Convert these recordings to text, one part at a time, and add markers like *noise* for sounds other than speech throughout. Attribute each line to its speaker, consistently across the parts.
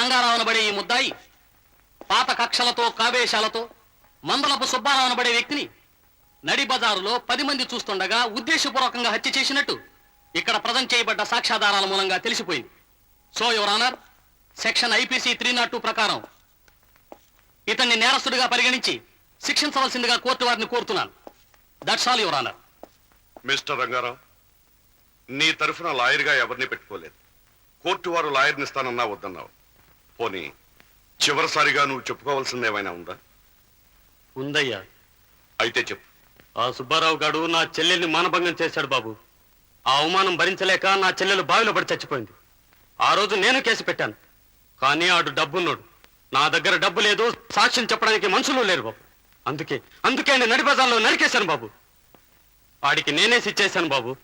Speaker 1: రంగారావు పడే ఈ ముద్దాయి పాత కక్షలతో కావేశాలతో మందలపు సుబ్బారావు పడే వ్యక్తిని నడి బజారులో పది మంది చూస్తుండగా ఉద్దేశపూర్వకంగా హత్య చేసినట్టు ఇక్కడ ప్రజెంట్ చేయబడ్డ సాక్ష్యాధారాల మూలంగా తెలిసిపోయింది. So your honour section IPC three not two ప్రకారం ఇతన్ని నేరస్తుడిగా పరిగణించి శిక్షించవలసిందిగా కోర్టు వారిని కోరుతున్నాను. That's all your honour
Speaker 2: mister Rangarao నీ తరఫున లాయర్గా ఎవరిని పెట్టుకోలేదు? కోర్టు వారు లాయర్ని వద్దన్నావు. పోనీ చివరిసారిగా నువ్వు చెప్పుకోవాల్సింది ఏమైనా ఉందా?
Speaker 1: ఉందయ్యా.
Speaker 2: అయితే చెప్పు.
Speaker 1: ఆ సుబ్బారావు గాడు నా చెల్లెల్ని మానభంగం చేశాడు బాబు. ఆ అవమానం భరించలేక నా చెల్లెలు బావిలో పడి చచ్చిపోయింది. ఆ రోజు నేను కేసు పెట్టాను. కానీ ఆడు డబ్బున్నాడు. నా దగ్గర డబ్బు లేదు సాక్ష్యం చెప్పడానికి మనుషులు లేరు బాబు. అందుకే అందుకే నేను నడి బజార్లో నరికేశాను బాబు. వాడికి నేనే ఇచ్చేశాను బాబు.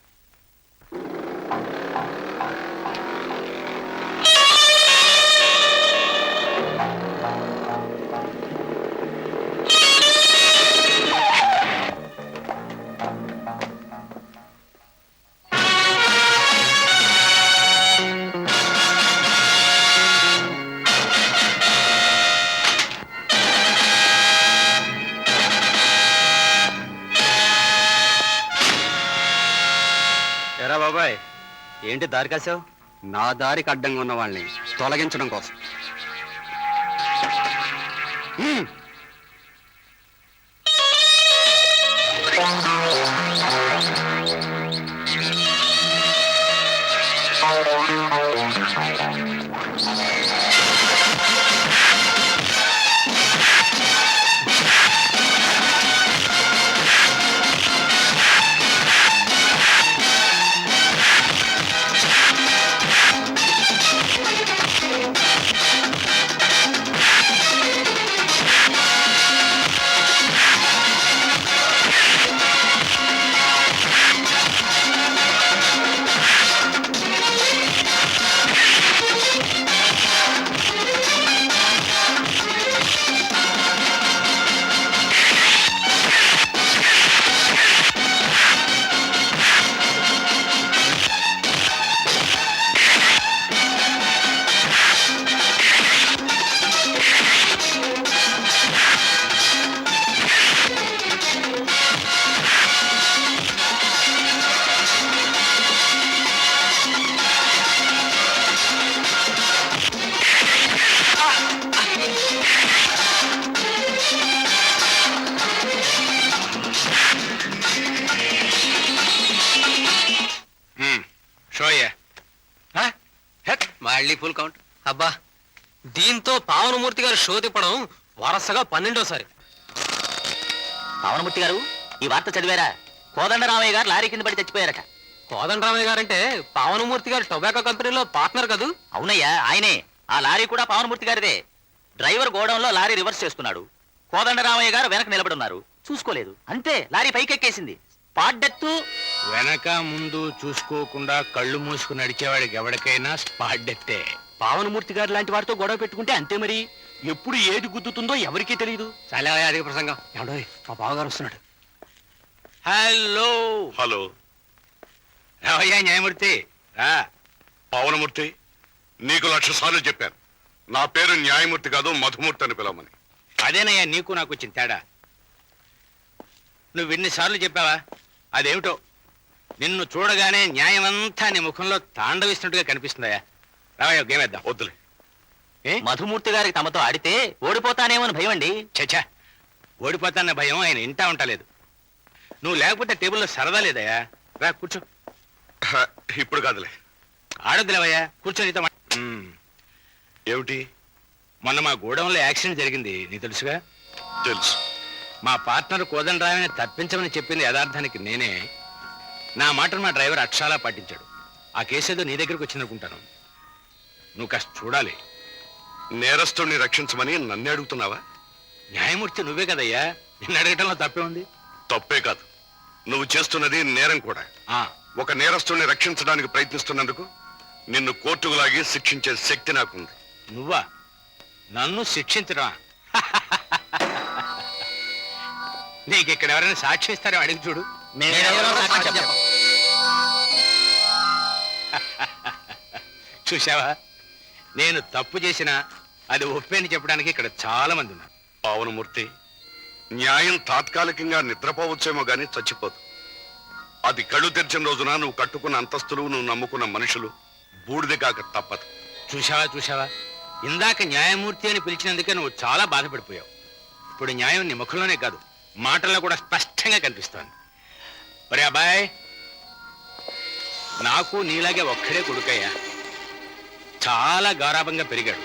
Speaker 3: ఏంటి దారి కాసావు
Speaker 1: నా దారికి అడ్డంగా ఉన్న వాళ్ళని తొలగించడం కోసం.
Speaker 4: Full count. అబ్బా దీంతో పావనమూర్తి గారు షో తిప్పడం వరుసగా పన్నెండోసారి.
Speaker 5: పవనమూర్తి గారు ఈ వార్త చదివారా? కోదండరామయ్య గారు లారీ కింద పడి చచ్చిపోయారట.
Speaker 4: కోదండరామయ్య గారంటే పావనమూర్తి గారు టొబాకో కంపెనీలో పార్ట్నర్ కదూ?
Speaker 5: అవునయ్యా ఆయనే. ఆ లారీ కూడా పవనమూర్తి గారిదే. డ్రైవర్ గోడౌన్లో లారీ రివర్స్ చేస్తున్నాడు. కోదండరామయ్య గారు వెనక నిలబడున్నారు చూసుకోలేదు. అంతే లారీ పైకెక్కేసింది. డెత్
Speaker 3: వెనక ముందు చూసుకోకుండా కళ్ళు మూసుకుని నడిచేవాడికి ఎవరికైనా స్పాట్ డెత్తే.
Speaker 1: పావనమూర్తి గారు లాంటి వారితో గొడవ పెట్టుకుంటే అంతే మరి. ఎప్పుడు ఏది గుద్దుతుందో ఎవరికీ తెలియదు.
Speaker 4: చాలా అధిక ప్రసంగం.
Speaker 1: ఏమండోయ్ మా బావగారు వస్తున్నాడు.
Speaker 3: హలో.
Speaker 2: హలో.
Speaker 3: రావయ్యా న్యాయమూర్తి. రా
Speaker 2: పవనమూర్తి నీకు లక్ష సార్లు చెప్పాను. నా పేరు న్యాయమూర్తి కాదు మధుమూర్తి అని పిలవమని.
Speaker 3: అదేనయ్యా నీకు నాకు వచ్చిన తేడా. నువ్వు ఎన్నిసార్లు చెప్పావా? అదేమిటో? నిన్ను చూడగానే న్యాయమంతా నీ ముఖంలో తాండవిస్తున్నట్టుగా కనిపిస్తుందయ్యా. రావయ్యా గేమ్ వేద్దాం.
Speaker 2: వద్దులే.
Speaker 3: ఏ?
Speaker 5: మధుమూర్తి గారికి తమతో ఆడితే ఓడిపోతానేమని భయం అండి
Speaker 3: చచ్చా ఓడిపోతాన్న భయం ఆయన ఇంటా ఉంటలేదు నువ్వు లేకపోతే టేబుల్లో సరదా లేదయ్యా. రా కూర్చో.
Speaker 2: ఇప్పుడు కాదులే.
Speaker 3: ఆడొద్దులేవయ్యా కూర్చో నీతో మా- మ్మ్.
Speaker 2: ఏమిటి?
Speaker 3: మొన్న మా గోడౌన్లో యాక్సిడెంట్ జరిగింది నీ తెలుసుగా?
Speaker 2: తెలుసు.
Speaker 3: మా పార్ట్నర్ కోదండరామని తప్పించమని చెప్పింది యథార్థానికి నేనే. నా మాటను మా డ్రైవర్ అక్షరాలా పాటించాడు. ఆ కేసు ఏదో నీ దగ్గరకు వచ్చిందనుకుంటాను. నువ్వు కాస్త చూడాలి.
Speaker 2: నేరస్తుడిని రక్షించమని నన్నే అడుగుతున్నావా?
Speaker 3: న్యాయమూర్తి నువ్వే కదయ్యా? నిన్ను అడగటంలో తప్పే ఉంది?
Speaker 2: తప్పే కాదు. నువ్వు చేస్తున్నది నేరం కూడా.
Speaker 3: ఆ,
Speaker 2: ఒక నేరస్తుడిని రక్షించడానికి ప్రయత్నిస్తున్నందుకు నిన్ను కోర్టుకు లాగి శిక్షించే శక్తి నాకుంది.
Speaker 3: నువ్వా? నన్ను శిక్షించరా? నీకు ఇక్కడ ఎవరైనా సాక్షి ఇస్తారో అడిగి చూడు. *laughs* చూసావా నేను తప్పు చేసినా అది ఒప్పేని చెప్పడానికి ఇక్కడ చాలా మంది ఉన్నారు.
Speaker 2: పావనమూర్తి న్యాయం తాత్కాలికంగా నిద్రపోవచ్చేమో గాని చచ్చిపోదు. అది కళ్ళు తెరిచిన రోజున నువ్వు కట్టుకున్న అంతస్తులు నువ్వు నమ్ముకున్న మనుషులు బూడిద కాక తప్పదు.
Speaker 3: చూశావా చూశావా? ఇందాక న్యాయమూర్తి అని పిలిచినందుకే నువ్వు చాలా బాధపడిపోయావు. ఇప్పుడు న్యాయం నీ ముఖంలోనే కాదు మాటల్లో కూడా స్పష్టంగా కనిపిస్తోంది. ఒరే అబ్బాయ్ నాకు నీలాగే ఒక్కడే కొడుకయ్యా. చాలా గారాభంగా పెరిగాడు.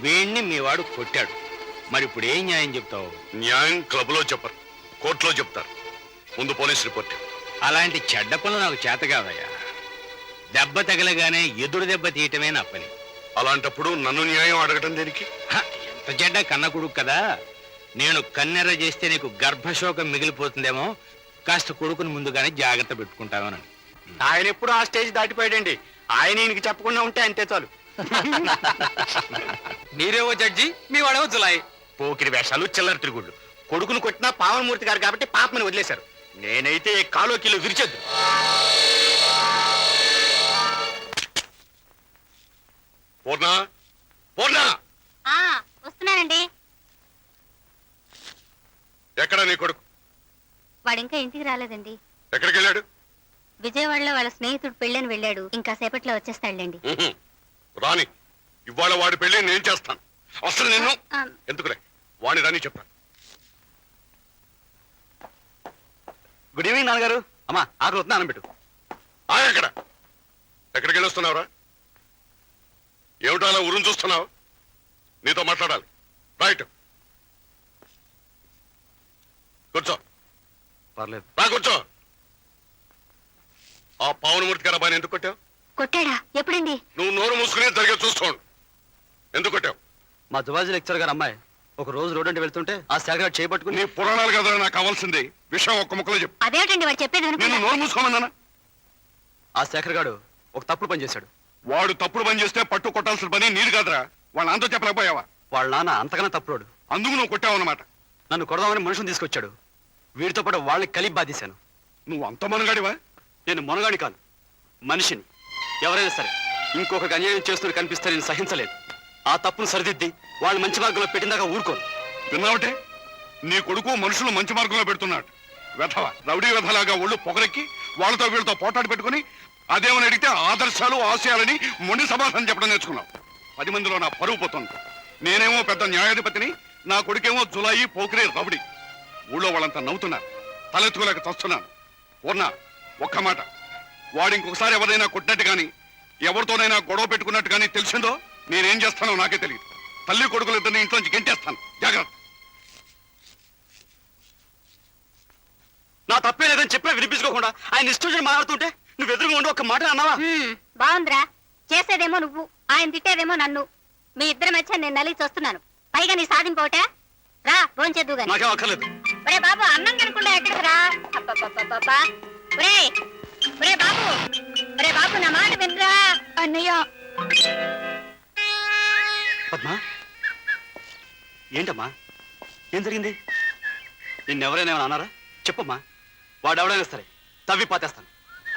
Speaker 3: వీణ్ణి మీ వాడు కొట్టాడు. మరి ఇప్పుడు ఏం న్యాయం చెప్తావు?
Speaker 2: న్యాయం క్లబ్లో చెప్పరు కోర్టులో చెప్తారు. ముందు పోలీస్ రిపోర్ట్.
Speaker 3: అలాంటి చెడ్డ పనులు నాకు చేత కాదయ్యా. దెబ్బ తగలగానే ఎదురు దెబ్బ తీయటమే నా పని.
Speaker 2: అలాంటప్పుడు నన్ను న్యాయం అడగటం దేనికి?
Speaker 3: హ, ఎంత చెడ్డ కన్న కొడుకు కదా. నేను కన్నెర్ర చేస్తే నీకు గర్భశోకం మిగిలిపోతుందేమో కాస్త కొడుకుని ముందుగానే జాగ్రత్త పెట్టుకుంటామని
Speaker 6: ఆయన ఎప్పుడు ఆ స్టేజ్ దాటిపోయాడండి. ఆయన ఈయనకి చెప్పకుండా ఉంటే అంతే చాలు. *laughs*
Speaker 4: మీరేవో జడ్జి మీ వాడేవో జులాయి.
Speaker 6: పోకిరి వేషాలు చిల్లర తిరుగుళ్ళు. కొడుకును కొట్టినా పావనమూర్తి గారు కాబట్టి పాపని వదిలేశారు. నేనైతే ఏ కాలో కిలో విరిచొద్దు.
Speaker 2: పూర్ణ? పూర్ణ?
Speaker 7: ఆ వస్తున్నానండి.
Speaker 2: ఎక్కడ నీ కొడుకు?
Speaker 7: వాడు ఇంకా ఇంటికి రాలేదండి.
Speaker 2: ఎక్కడికి వెళ్ళాడు
Speaker 7: విజయవాడలో వాళ్ళ స్నేహితుడు పెళ్ళని వెళ్ళాడు. ఇంకా సేపట్లో వచ్చేస్తాడులేండి.
Speaker 2: రాని ఇవాళ వాడి పెళ్ళి నేను చేస్తాను. అసలు నిన్ను. ఎందుకులే? వాణి రాని చెప్తాను
Speaker 6: గుడ్ ఈవినింగ్ నాన్నగారు. అమ్మా ఆకలి వస్తున్నా అన్నబెట్టు
Speaker 2: ఆ ఎక్కడ ఎక్కడికి వెళ్ళొస్తున్నావురా ఏమిటో అలా ఉరుం చూస్తున్నావు? నీతో మాట్లాడాలి. రైట్. కూర్చో.
Speaker 6: పర్లేదు.
Speaker 2: రా కూర్చో. ఆ పావనమూర్తి గారు అబ్బాయిని ఎందుకు కొట్టావు?
Speaker 7: కొట్టాడా? ఎప్పుడండి?
Speaker 2: నువ్వు నోరు మూసుకునే జరిగే చూసుకోండి ఎందుకు కొట్టావు?
Speaker 6: మా జువాజీ లెక్చర్ గారు అమ్మాయి. ఒక రోజు రోడ్ అంటే వెళ్తుంటే ఆ శాఖ చేపట్టుకుని
Speaker 2: నీ పురాణాలు కదా నాకు కావాల్సింది. విషయం ఒక్క ముక్కలో చెప్పు.
Speaker 7: అదేమిటండి వాడు చెప్పేది
Speaker 2: నేను నోరు మూసుకోమన్నానా?
Speaker 6: ఆ శేఖర్ గారు ఒక తప్పుడు పని చేశాడు.
Speaker 2: వాడు తప్పుడు పని చేస్తే పట్టు కొట్టాల్సిన పని నీరు కాదురా. వాళ్ళ అంతా చెప్పలేకపోయావా?
Speaker 6: వాళ్ళ నాన్న అంతకన్నా తప్పుడోడు
Speaker 2: అందుకు నువ్వు కొట్టావు అన్నమాట
Speaker 6: నన్ను కొడదామని మనుషుని తీసుకొచ్చాడు. వీడితో పాటు వాళ్ళని కలిపి బాధేశాను
Speaker 2: నువ్వు అంత మనగాడివా?
Speaker 6: నేను మొనగాడి కాను మనిషిని. ఎవరైనా సరే ఇంకొకరికి అన్యాయం చేస్తున్న కనిపిస్తే నేను సహించలేదు. ఆ తప్పును సరిదిద్ది వాళ్ళు మంచి మార్గంలో పెట్టిందాకా ఊరుకోను.
Speaker 2: విన్నావటే నీ కొడుకు మనుషులు మంచి మార్గంలో పెడుతున్నాడు. వెధవ రౌడీ వెధలాగా ఒళ్ళు పొగరెక్కి వాళ్ళతో వీళ్ళతో పోటాడు పెట్టుకుని అదేమని అడిగితే ఆదర్శాలు ఆశయాలని మొండి సమాధానం చెప్పడం నేర్చుకున్నావు. పది మందిలో నా పరువు పోతుంది. నేనేమో పెద్ద న్యాయాధిపతిని నా కొడుకేమో జులాయి పోకిరే రౌడీ. ఊళ్ళో వాళ్ళంతా నవ్వుతున్నారు. తలెత్తుకోలేక చస్తున్నాను ఉన్నా ఒక్క మాట. వాడు ఇంకొకసారి ఎవరైనా కొట్టినట్టు కానీ ఎవరితోనైనా గొడవ పెట్టుకున్నట్టు కానీ తెలిసిందో నేనేం చేస్తానో నాకే తెలియదు తల్లి కొడుకులు ఇద్దరిని ఇంట్లోంచి గెంటేస్తాను. జాగ్రత్త.
Speaker 6: నా తప్పే లేదని చెప్పినా వినిపించుకోకుండా ఆయన ఇష్టం మాట్లాడుతుంటే నువ్వు ఎదురుగా ఉండి ఒక మాట అన్నావా?
Speaker 7: బాగుందిరా చేసేదేమో నువ్వు ఆయన తిట్టేదేమో నన్ను. మీ ఇద్దరి మధ్య నేను నలిగి చూస్తున్నాను. పైగా నీ సాధింపోటే రా భోంచేద్దు గాని.
Speaker 6: నాకేం అక్కర్లేదు.
Speaker 7: ఒరే బాబు అన్నం తినకుండా ఎక్కడికి రా? అబ్బబ్బబ్బబ్బబ్బా. ఒరే ఒరే బాబు ఒరే బాబు నా మాట వినరా? అన్నయ్య.
Speaker 6: పద్మా ఏంటమ్మా? ఏం జరిగింది? నిన్నెవరైనా ఏమైనా అన్నారా? చెప్పమ్మా వాడు ఎవడైనా సరే తవ్వి పాతేస్తాను.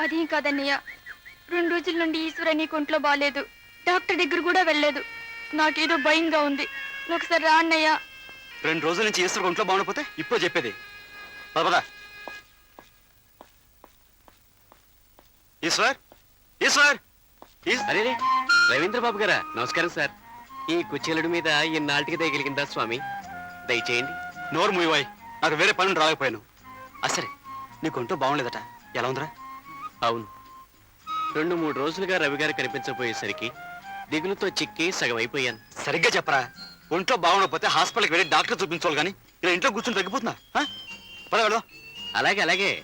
Speaker 8: అదేం కాదన్నయ్య. రెండు రోజుల నుండి ఈశ్వర నీ ఒంట్లో బాగాలేదు డాక్టర్ దగ్గర కూడా వెళ్ళలేదు. నాకేదో భయంగా ఉంది. ఒకసారి రా అన్నయ్య.
Speaker 6: రెండు రోజుల నుంచి ఈశ్వర్ ఒంట్లో బాగుండకపోతే ఇప్పుడు చెప్పేది. పద పద. ఈశ్వర్? ఈశ్వర్? ఈస్-
Speaker 9: అరే రవీంద్ర బాబు గారా? నమస్కారం సార్. ఈ కుచేలుడి మీద ఇన్నాళ్ళకి దయగలిగిందా స్వామి? దయచేయండి.
Speaker 6: నోరు మూయవాయి నాకు వేరే పనులు రాలేకపోయాను. అసరే నీకు ఒంట్లో బాగుండలేదట. ఎలా ఉందిరా?
Speaker 9: అవును. రెండు మూడు రోజులుగా రవి గారు కనిపించబోయేసరికి దిగులుతో చిక్కి సగం అయిపోయాను
Speaker 6: సరిగ్గా చెప్పరా? ఒంట్లో బాగుండకపోతే హాస్పిటల్కి వెళ్ళి డాక్టర్ చూపించుకోవాలి కానీ ఇలా ఇంట్లో కూర్చొని తగ్గిపోతున్నా. ఆ? పద వెళ్దాం
Speaker 9: అలాగే అలాగే.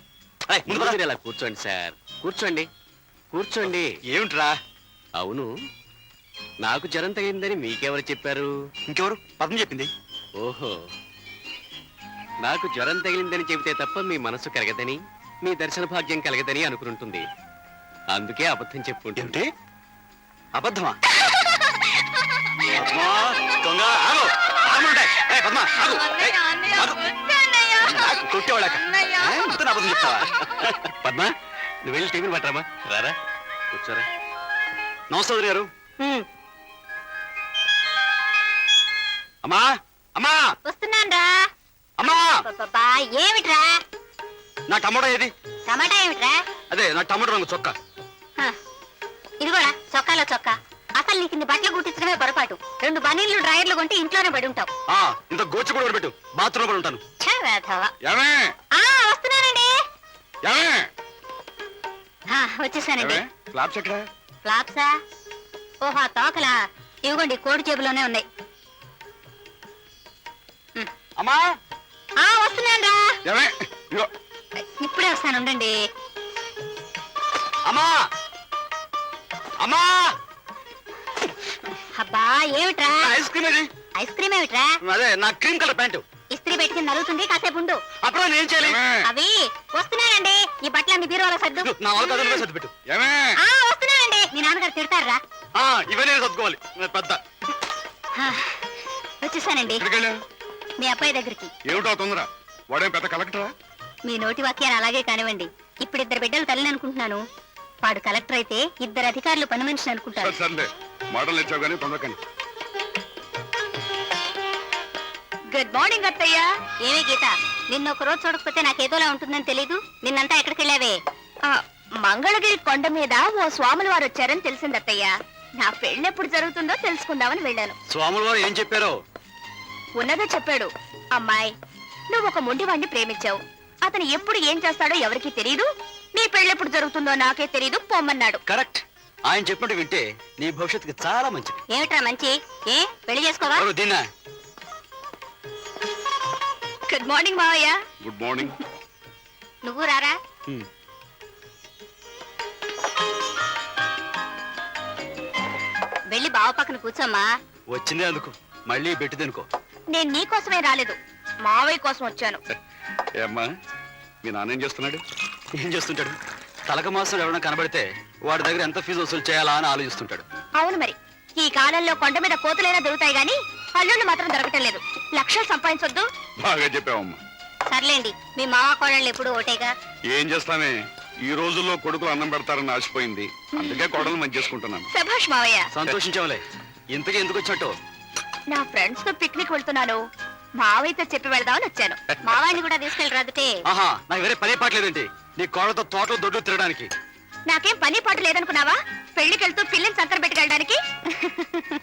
Speaker 6: ముందు పద.
Speaker 9: మీరు ఇలా కూర్చోండి సార్. కూర్చోండి. కూర్చోండి.
Speaker 6: ఏమిట్రా?
Speaker 9: అవును. నాకు జ్వరం తగిందని మీకెవరు చెప్పారు?
Speaker 6: ఇంకెవరు? పద్మ చెప్పింది.
Speaker 9: ఓహో. నాకు జ్వరం తగిలిందని చెబితే తప్ప మీ మనసు కలగదని మీ దర్శన భాగ్యం కలగదని అనుకుంటుంది. అందుకే అబద్ధం చెప్పుంటుంది
Speaker 6: ఏమిటి? అబద్ధమా? *laughs* దొంగ, ఆగు. ఆగమంటే. ఏయ్, పద్మా, ఆగు. ఏ, ఇంత నా అబద్ధం చెప్తావా?
Speaker 9: పద్మ నువ్వు వెళ్ళి టీవీని పట్టరామా? రారా. కూర్చోరా.
Speaker 6: నమస్తే గారు. అమ్మా అమ్మా.
Speaker 7: వస్తున్నాను
Speaker 6: అమ్మా.
Speaker 7: ఏమిట్రా?
Speaker 6: నా టమాటో ఏది?
Speaker 7: టమాటా ఏమిట్రా?
Speaker 6: అదే నా టమాటో రంగు చొక్కా.
Speaker 7: హ, ఇదిగోరా చొక్కాలో చొక్కా. అసలు నీకు ఇన్ని బట్టలు కుట్టించడమే పొరపాటు. రెండు బనీళ్ళు డ్రైర్లు కొంటే ఇంట్లోనే పడి ఉంటావు.
Speaker 6: ఆ ఇంత గోచి కూడా పెట్టు బాత్రూమ్ కూడా ఉంటాను.
Speaker 7: ఛ, వేధవ.
Speaker 2: ఏమే
Speaker 7: ఆ వస్తున్నానండి.
Speaker 2: ఏమే
Speaker 7: ఆ, వచ్చేసానండి.
Speaker 2: ఏమే ఎక్కడ?
Speaker 7: ఫ్లాప్సా? ఓహో తోకలా. ఇవ్వండి కోడి జేబులోనే ఉన్నాయి.
Speaker 6: అమ్మా.
Speaker 7: ఆ వస్తున్నాను రా.
Speaker 2: ఏమే ఇగో
Speaker 7: ఇప్పుడే వస్తాను ఉండండి.
Speaker 6: అమ్మా. అమ్మా.
Speaker 7: అబ్బా ఏమిట్రా?
Speaker 6: ఐస్ క్రీమ్ ఏది
Speaker 7: ఐస్ క్రీమ్ ఏమిట్రా?
Speaker 6: అదే నా క్రీమ్ కలర్ ప్యాంటు.
Speaker 7: ఇస్త్రీ పెట్టుకుని నలుగుతుంది కాసేపు ఉండు.
Speaker 6: అప్పుడు నేను చేయాలి?
Speaker 7: అవి వస్తున్నానండి ఈ బట్టలన్నీ బీరువాలో సర్దు.
Speaker 6: నా వాళ్ళ కథలు సర్ది పెట్టు.
Speaker 2: ఏమే?
Speaker 7: ఆ వస్తున్నానండి మీ నాన్నగారు తిడతారా?
Speaker 6: ఆ సర్దుకోవాలి. నేను పెద్ద.
Speaker 7: వచ్చేసానండి.
Speaker 2: ఎక్కడికి వెళ్ళా
Speaker 7: మీ అబ్బాయి దగ్గరికి.
Speaker 2: ఏమిటో తొందర. వాడేం పెద్ద కలెక్టరా?
Speaker 7: మీ నోటి వాక్యాన్ని అలాగే కానివ్వండి. ఇప్పుడు ఇద్దరు బిడ్డలు తల్లిని అనుకుంటున్నాను. వాడు కలెక్టర్ అయితే ఇద్దరు అధికారులు పని మనిషిని అనుకుంటారు.
Speaker 2: సరే సర్లే. మోడల్ ఇచ్చావు కానీ తొందర కానీ
Speaker 7: గుడ్ మార్నింగ్ అత్తయ్య. ఏమే గీత? నిన్న ఒక రోజు చూడకపోతే నాకేదోలా ఉంటుందని తెలీదు? నిన్నంతా ఎక్కడికి వెళ్ళావే? మంగళగిరి కొండ మీద ఓ స్వాములు వారు వచ్చారని తెలిసింది అత్తయ్య. నా పెళ్ళెప్పుడు జరుగుతుందో తెలుసుకుందామని వెళ్ళాను.
Speaker 6: స్వాముల వారు ఏం చెప్పారో?
Speaker 7: ఉన్నదే చెప్పాడు. అమ్మాయి నువ్వు ఒక మొండివాణ్ణి ప్రేమించావు. అతను ఎప్పుడు ఏం చేస్తాడో ఎవరికీ తెలియదు నీ పెళ్ళెప్పుడు జరుగుతుందో నాకే తెలియదు పొమ్మన్నాడు.
Speaker 6: కరెక్ట్ ఆయన చెప్పినట్టు వింటే నీ భవిష్యత్తుకి చాలా మంచిది.
Speaker 7: ఏమిట్రా మంచి? ఏ? పెళ్ళి చేసుకోవా?
Speaker 6: ఎవరు?
Speaker 7: గుడ్ మార్నింగ్ మావయ్య.
Speaker 2: గుడ్ మార్నింగ్
Speaker 7: నువ్వు రారా?
Speaker 6: హ్మ్.
Speaker 7: వెళ్ళి బావ పక్కన కూర్చోమ్మా.
Speaker 6: వచ్చిందే అందుకు. మళ్ళీ పెట్టిదనుకో
Speaker 7: నేను నీ కోసమే రాలేదు. మావయ్య కోసం వచ్చాను.
Speaker 2: ఏమ్మా? మీ నాన్న ఏం చేస్తున్నాడు?
Speaker 6: ఏం చేస్తుంటాడు? తలక మాసం ఎవరైనా కనబడితే వాడి దగ్గర ఎంత ఫీజు వసూలు చేయాలా అని ఆలోచిస్తుంటాడు.
Speaker 7: అవును మరి. ఈ కాలంలో కొండ మీద కోతులైనా దొరుకుతాయి గాని అల్లుళ్ళు మాత్రం దొరకటం లేదు. లక్షలు సంపాదించొద్దు.
Speaker 2: బాగా చెప్పావమ్మా.
Speaker 7: సర్లేండి మీ మావ కోడళ్ళు ఎప్పుడు ఓటేగా?
Speaker 2: ఏం చేస్తామే? ఈ రోజుల్లో కొడుకులు అన్నం పెడతారని ఆశపోయింది. అందుకే కోడలు మంచి చేసుకుంటున్నాను.
Speaker 7: సభాష్ మావయ్య.
Speaker 6: సంతోషించావులే. ఇంతకీ ఎందుకు వచ్చినట్టు?
Speaker 7: నా ఫ్రెండ్స్తో పిక్నిక్ వెళ్తున్నాను. మావయ్యతో చెప్పి వెళ్దామని వచ్చాను. మావాడిని కూడా తీసుకెళ్ళరాదుటే
Speaker 6: ఆహా నాకు వేరే పని పాటలేదేంటి నీ కోడతో తోట దొడ్డు తిరగడానికి
Speaker 7: నాకేం పని పాటు లేదనుకున్నావా? పెళ్ళికెళ్తూ పిల్లిని సంకర పెట్టుకెళ్ళడానికి?